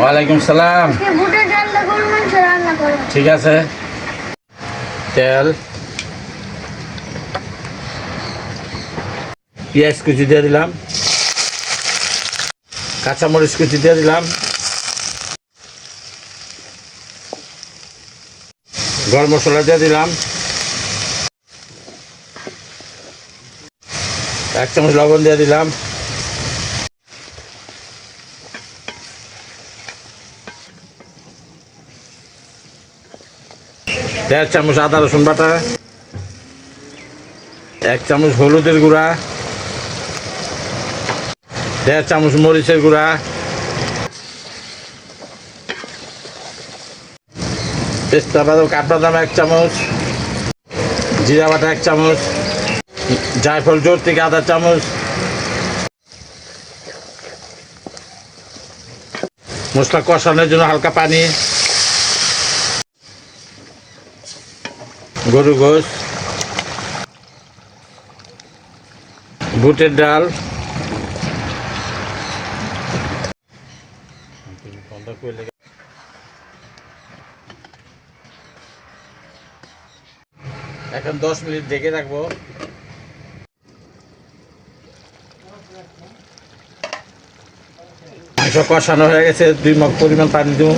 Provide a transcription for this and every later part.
ওয়ালাইকুম সালাম। ঠিক আছে। তেল। পেঁয়াজ কুচি দিয়ে দিলাম। কাঁচামরিচ কুচি দিয়ে দিলাম। গরম মশলা দিয়ে দিলাম। এক চামচ লবণ দিয়ে দিলাম। দেড় চামচ আদা রসুন বাটা, এক চামচ হলুদের গুঁড়া, দেড় চামচ মরিচের গুঁড়া, পেস্তা বাদাম কাঠবাদাম এক চামচ, জিরা বাটা এক চামচ, জায়ফল জোর থেকে আধা চামচ, মশলা কষানোর জন্য হালকা পানি গরু গোস বুটের ডাল। এখন দশ মিনিট ঢেকে রাখব। মাংস কষানো হয়ে গেছে, দুই মগ পরিমাণ পানি দেবো।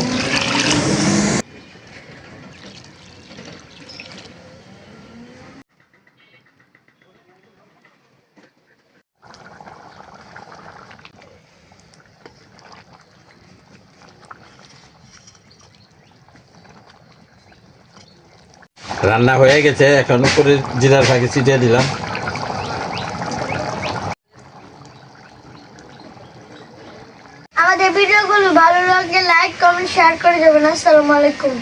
রান্না হয়ে গেছে, এখন উপরে জিরার ফাঁকে ছিটিয়ে দিলাম। আমাদের ভিডিওগুলো ভালো লাগলে লাইক কমেন্ট শেয়ার করে দেবেন। আসসালামু আলাইকুম।